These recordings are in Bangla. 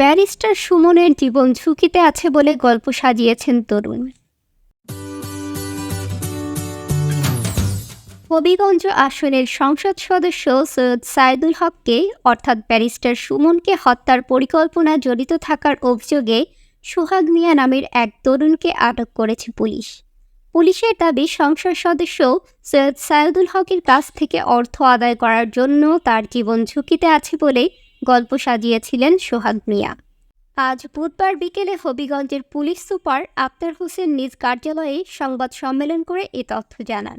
ব্যারিস্টার সুমনের জীবন ঝুঁকিতে আছে বলে গল্প সাজিয়েছেন তরুণ। হবিগঞ্জ আসনের সংসদ সদস্য সৈয়দ সাইদুল হককে, অর্থাৎ ব্যারিস্টার সুমনকে হত্যার পরিকল্পনা জড়িত থাকার অভিযোগে সোহাগ মিয়া নামের এক তরুণকে আটক করেছে পুলিশ। পুলিশের দাবি, সংসদ সদস্য সৈয়দ সাইদুল হকের কাছ থেকে অর্থ আদায় করার জন্য তার জীবন ঝুঁকিতে আছে বলে গল্প সাজিয়েছিলেন সোহাগ মিয়া। আজ বুধবার বিকেলে হবিগঞ্জের পুলিশ সুপার আক্তার হোসেন নিজ কার্যালয়ে সংবাদ সম্মেলন করে এ তথ্য জানান।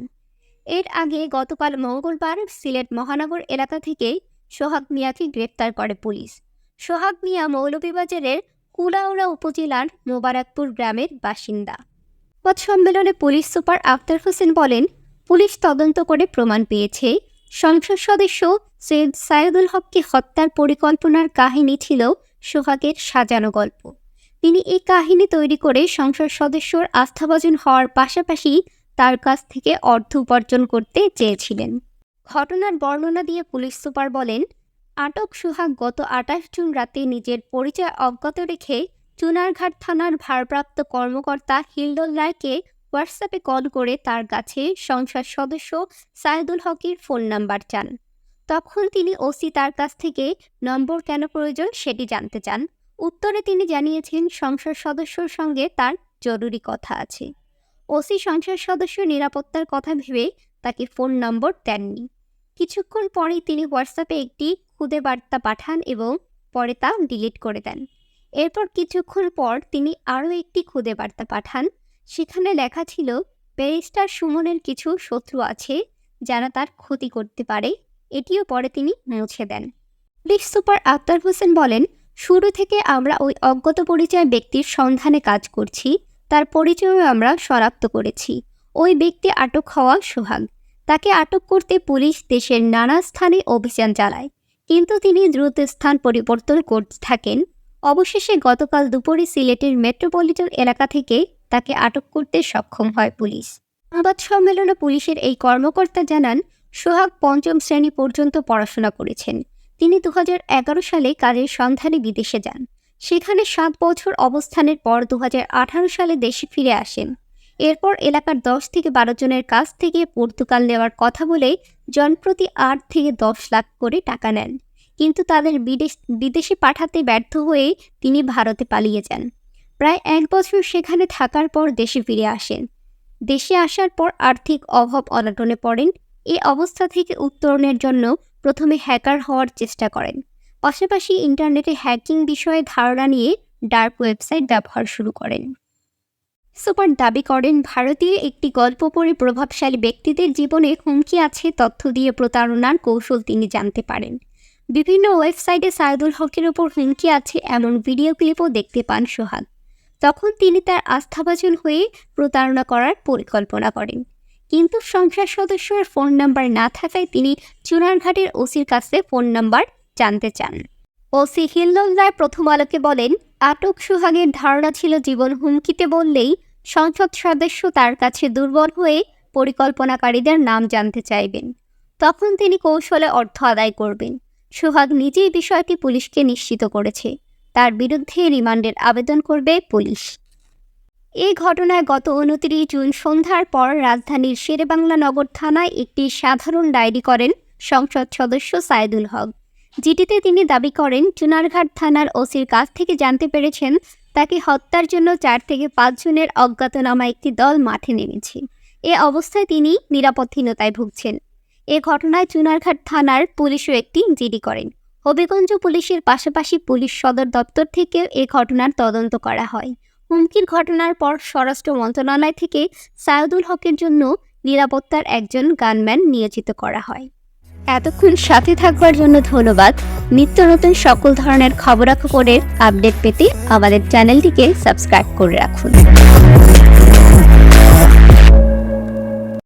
এর আগে গতকাল মঙ্গলবার সিলেট মহানগর এলাকা থেকে সোহাগ মিয়াকে গ্রেপ্তার করে পুলিশ। সোহাগ মিয়া মৌলভীবাজারের কুলাউড়া উপজেলার মোবারকপুর গ্রামের বাসিন্দা। সংবাদ সম্মেলনে পুলিশ সুপার আক্তার হোসেন বলেন, পুলিশ তদন্ত করে প্রমাণ পেয়েছে সংসদ সদস্য সৈয়দ সাইদুল হককে হত্যার পরিকল্পনার কাহিনী ছিল সোহাগের সাজানো গল্প। তিনি এই কাহিনী তৈরি করে সংসদ সদস্যর আস্থাভাজন হওয়ার পাশাপাশি তার কাছ থেকে অর্থ উপার্জন করতে চেয়েছিলেন। ঘটনার বর্ণনা দিয়ে পুলিশ সুপার বলেন, আটক সোহাগ গত আঠাশ জুন রাতে নিজের পরিচয় অজ্ঞাত রেখে চুনারঘাট থানার ভারপ্রাপ্ত কর্মকর্তা হিলডল রায়কে হোয়াটসঅ্যাপে কল করে তার কাছে সংসদ সদস্য সাইদুল হকের ফোন নাম্বার চান। তখন তিনি ওসি তার কাছ থেকে নম্বর কেন প্রয়োজন সেটি জানতে চান। উত্তরে তিনি জানিয়েছেন, সংসদ সদস্যর সঙ্গে তার জরুরি কথা আছে। ওসি সংসদ সদস্য নিরাপত্তার কথা ভেবে তাকে ফোন নম্বর দেননি। কিছুক্ষণ পরেই তিনি হোয়াটসঅ্যাপে একটি খুদে বার্তা পাঠান এবং পরে তা ডিলিট করে দেন। এরপর কিছুক্ষণ পর তিনি আরও একটি খুদে বার্তা পাঠান সেখানে লেখা ছিল, ব্যারিস্টার সুমনের কিছু শত্রু আছে যারা তার ক্ষতি করতে পারে, এটিও পরে তিনি মুছে দেন। পুলিশ সুপার আক্তার হোসেন বলেন, শুরু থেকে আমরা ওই অজ্ঞত পরিচয় ব্যক্তির সন্ধানে কাজ করছি, তার পরিচয়ও আমরা শনাক্ত করেছি। ওই ব্যক্তি আটক হওয়া সোহাগ। তাকে আটক করতে পুলিশ দেশের নানা স্থানে অভিযান চালায়। কিন্তু তিনি দ্রুত স্থান পরিবর্তন করতে থাকেন। অবশেষে গতকাল দুপুরে সিলেটের মেট্রোপলিটন এলাকা থেকে তাকে আটক করতে সক্ষম হয় পুলিশ। সংবাদ সম্মেলনে পুলিশের এই কর্মকর্তা জানান, সোহাগ পঞ্চম শ্রেণি পর্যন্ত পড়াশোনা করেছেন। তিনি দু হাজার এগারো সালে কাজের সন্ধানে বিদেশে যান। সেখানে সাত বছর অবস্থানের পর দু হাজার আঠারো সালে দেশে ফিরে আসেন। এরপর এলাকার দশ থেকে বারো জনের কাছ থেকে পর্তুগাল নেওয়ার কথা বলে জনপ্রতি আট থেকে দশ লাখ করে টাকা নেন। কিন্তু তাদের বিদেশ বিদেশে পাঠাতে ব্যর্থ হয়ে তিনি ভারতে পালিয়ে যান। প্রায় এক বছর সেখানে থাকার পর দেশে ফিরে আসেন। দেশে আসার পর আর্থিক অভাব অনাটনে পড়েন। এ অবস্থা থেকে উত্তরণের জন্য প্রথমে হ্যাকার হওয়ার চেষ্টা করেন। পাশাপাশি ইন্টারনেটে হ্যাকিং বিষয়ে ধারণা নিয়ে ডার্ক ওয়েবসাইট ব্যবহার শুরু করেন। সুপার দাবি করেন, ভারতীয় একটি গল্প পড়ে প্রভাবশালী ব্যক্তিদের জীবনে হুমকি আছে, তথ্য দিয়ে প্রতারণার কৌশল তিনি জানতে পারেন। বিভিন্ন ওয়েবসাইটে সাইদুল হকের ওপর হুমকি আছে, এমন ভিডিও ক্লিপও দেখতে পান সোহাগ। তখন তিনি তার আস্থাভাজন হয়ে প্রতারণা করার পরিকল্পনা করেন। কিন্তু সংসার সদস্যের ফোন নাম্বার না থাকায় তিনি চুনারঘাটের ওসির কাছে ফোন নাম্বার জানতে চান। ওসি হিল্লল রায় প্রথম আলোকে বলেন, আটক সুহাগের ধারণা ছিল জীবন হুমকিতে বললেই সংসদ সদস্য তার কাছে দুর্বল হয়ে পরিকল্পনাকারীদের নাম জানতে চাইবেন। তখন তিনি কৌশলে অর্থ আদায় করবেন। সোহাগ নিজেই বিষয়টি পুলিশকে নিশ্চিত করেছে। তার বিরুদ্ধে রিমান্ডের আবেদন করবে পুলিশ। এই ঘটনায় গত উনত্রিশ জুন সন্ধ্যার পর রাজধানীর শেরেবাংলা নগর থানায় একটি সাধারণ ডায়েরি করেন সংসদ সদস্য সাইদুল হক। যেটিতে তিনি দাবি করেন চুনারঘাট থানার ওসির কাছ থেকে জানতে পেরেছেন, তাকে হত্যার জন্য চার থেকে পাঁচ জনের অজ্ঞাতনামা একটি দল মাঠে নেমেছে। এ অবস্থায় তিনি নিরাপত্তাহীনতায় ভুগছেন। এ ঘটনায় চুনারঘাট থানার পুলিশও একটি জিডি করেন। হবিগঞ্জ পুলিশের পাশাপাশি পুলিশ সদর দপ্তর থেকেও এ ঘটনার তদন্ত করা হয়। হুমকির ঘটনার পর স্বরাষ্ট্র মন্ত্রণালয় থেকে সায়দুল হকের জন্য নিরাপত্তার একজন গানম্যান নিয়োজিত করা হয়। এতক্ষণ সাথে থাকবার জন্য ধন্যবাদ। নিত্য নতুন সকল ধরনের খবরাখবরের আপডেট পেতে আমাদের চ্যানেলটিকে সাবস্ক্রাইব করে রাখুন।